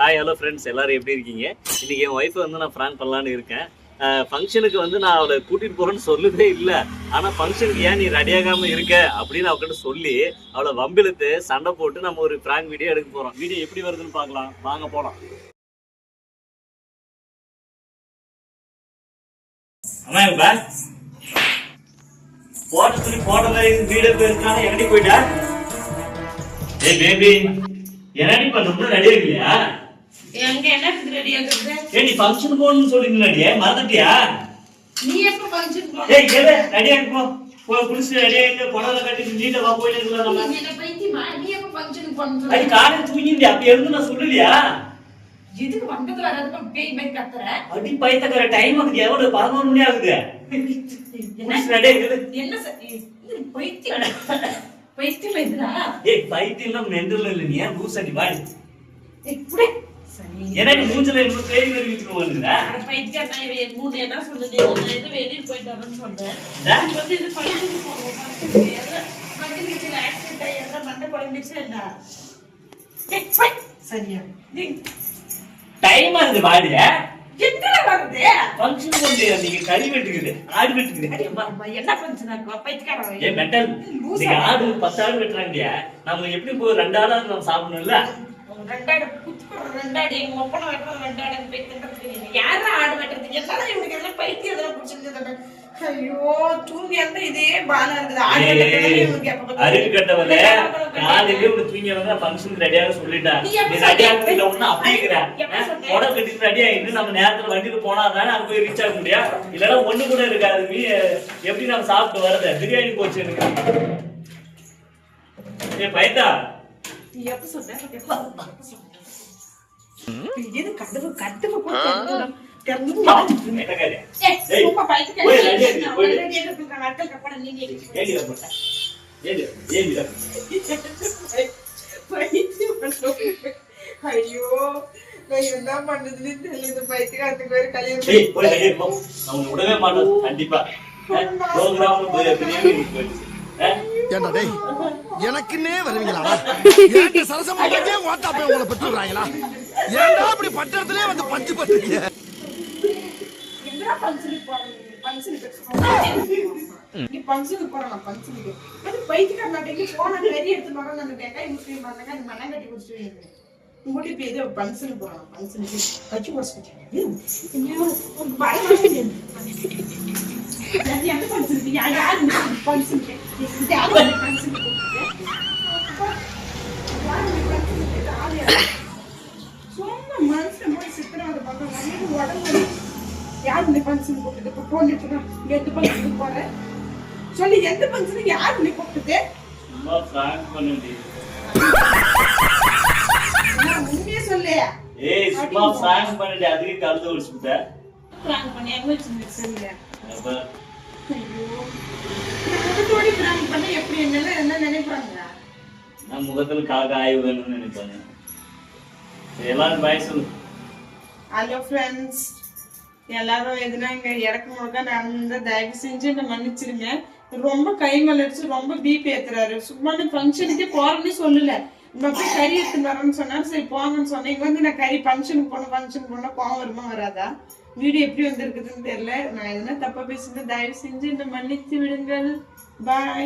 Hi hello friends எல்லாரும் எப்படி இருக்கீங்க? இன்னைக்கு என் ஒய்ஃபை வந்து நான் ஃப்ராங்க் பண்ணலான்னு இருக்கேன். ஃபங்க்ஷனுக்கு வந்து நான் அவளை கூட்டிட்டு போறேன்னு சொல்லவே இல்லை. ஆனா ஃபங்க்ஷனுக்கு ஏன் நீ ரெடியாகாம இருக்க? அப்படின்னு அவகிட்ட சொல்லி அவளை வம்பிழுத்து சண்டை போட்டு நம்ம ஒரு ஃப்ராங்க் வீடியோ எடுக்க போறோம். வீடியோ எப்படி வருதுன்னு பார்க்கலாம். வாங்க போறோம் அம்மா இப்ப போட்ட துணி வீடு போயிருக்காங்க எங்கடி போயிட்டா? ஏய் பேபி என்னடி பண்ண ரெடியா இல்லையா எங்க என்னத்துக்கு ரெடி ஆகுறது ஏய் நீ ஃபங்க்ஷன் சொல்லிருந்தீங்க மறந்துட்டியா? நீ எப்ப ஃபங்க்ஷன் போற ஏய் கேளு ரெடியா போ குளிச்சு ரெடியா இங்க கட்டி நீட்ட வா போயிட்டு இருக்கலாம் நம்ம நீ என்ன பைத்தியமா? எப்ப ஃபங்க்ஷன் அப்ப நான் சொல்லலையா? எதுக்கு வந்தது வராது பேய் பேய் கத்துற? அடி பயத்தக்கற டைம் ஆகுது. எவ்வளவு? பதினோரு மணி ஆகுது. குளிச்சு ரெடியா இருக்குது. என்ன பைத்தியம். பைத்தியம் இதுடா? ஏய் பைத்தியம் மெண்டல் இல்ல நீ. ஏன் லூஸ் அடி வாடி. இப்படி சரி நீ மூஞ்சில இவ்வளவு பேய் நான் இவன் மூணு என்ன சொல்லுது நான் இது வெளியே போயிட்டு வரேன்னு. நீ வந்து இது ஃபங்க்ஷன் போறோம் ஃபங்க்ஷன் வீட்டுல ஆக்சிடென்ட் ஆகி எல்லாம் மண்டை குழம்பிடுச்சு என்ன. சரியா. டைம் ஆகுது வாடிய. எத்தனை வருது ஃபங்க்ஷன் கொண்டு நீங்க கறி வெட்டுக்குது ஆடு வெட்டுக்குது. என்ன பண்ணுச்சு பைத்தியக்காரன் ஏன் மெட்டல் நீங்க ஆடு பத்து ஆடு வெட்டுறாங்க நம்ம எப்படி போய் ரெண்டு ஆடாவது நம்ம சாப்பிடணும்ல? ரெண்டாடு குத்துக்குற ரெண்டாடு எங்க ஒப்பனை வெட்டுற ரெண்டாடு போய் தின்றதுக்கு யாரா ஆடு வெட்டுறது? எல்லாரும் இவனுக்கு எல்லாம் பைத்தியம் எதனா பிடிச்சிருந்தது ஐயோ தூங்கி அந்த இதே பானம் இருக்குது. ஆடு அருகு கட்டவல காலையிலே ஒரு தூங்கி வந்து ஃபங்க்ஷன் ரெடியாக சொல்லிட்டா. நீ ரெடியா? இல்ல ஒண்ணு அப்படிங்கிற கட்டிட்டு ரெடியா இருந்து நம்ம நேரத்துல வண்டியில போனா தானே அங்க போய் ரீச் ஆக முடியும். இல்லன்னா ஒண்ணு கூட இருக்காது. நீ எப்படி நம்ம சாப்பிட்டு வரது பிரியாணி போச்சு எனக்கு. ஏ பைத்தா. ஐயோ நான் என்ன பண்றதுன்னு தெரியல பைத்தியக்காரத்துக்கு வேற கல்யாணம் விடவே மாட்டோம் கண்டிப்பா ப்ரோக்ராம் ஏண்டா டேய் எனக்குன்னே வருவீங்களா ஏன்ட்ட சரசம் பண்றதே ஓட்டா போய் உங்களை பெற்றுறாங்களா ஏன்டா இப்படி பட்டத்திலே வந்து பஞ்சு பண்றீங்க? எங்கடா பஞ்சனுக்கு போறோம் நீ பஞ்சனுக்கு போறோம் பஞ்சனுக்கு அது பைத்தியக்கார நாட்டுக்கு போன எடுத்து வரோம் நம்ம வெங்காயம் முஸ்லீம் பண்ணாங்க அது மண்ணம் கட்டி குடிச்சிட்டு உங்கள்கிட்ட இப்போ ஏதோ பன்சனுக்கு போறோம் பன்சனுக்கு கட்சி குடிச்சிட்டு யார் இந்த ஃபங்க்ஷன் கூப்பிட்டு இப்போ போன் எடுத்துக்கலாம் எந்த ஃபங்க்ஷனுக்கு போறேன் சொல்லி எந்த ஃபங்க்ஷனுக்கு யார் நீ கூப்பிட்டு சும்மா prank பண்ணுடி. நான் உண்மையே சொல்லு. ஏய் சும்மா prank பண்ணுடி, அதுக்கு கழுத்தை ஒடிச்சுப்புட்ட. பிராங்க் பண்ணி எங்க முகத்தோடி பிராங்க் பண்ண எப்படி? என்னெல்லாம் என்ன நினைப்பாங்க நான் முகத்துல காக்க ஆய்வு வேணும்னு நினைப்பாங்க சரி, எல்லாரும் பாய் சொல்லு. ஹலோ ஃப்ரெண்ட்ஸ் எல்லாரும் எதுனா இங்க இடக்கு முழுக்க நடந்த தயவு செஞ்சு என்ன மன்னிச்சிருங்க. ரொம்ப கை மலடிச்சு ரொம்ப பிபி ஏத்துறாரு. சும்மா ஃபங்க்ஷனுக்கே போறேன்னு சொல்லல. இங்க போய் கறி எடுத்துன்னு வரேன்னு சொன்னாரு. சரி போங்கன்னு சொன்னேன். இங்க வந்து நான் கறி ஃபங்க்ஷனுக்கு போனோம் ஃபங்க்ஷன் போனா கோவம் வருமா வராதா? வீடியோ எப்படி வந்திருக்குதுன்னு தெரியல. நான் எதுனா தப்பா பேசுனேன் தயவு செஞ்சு என்ன மன்னித்து விடுங்கள். பாய்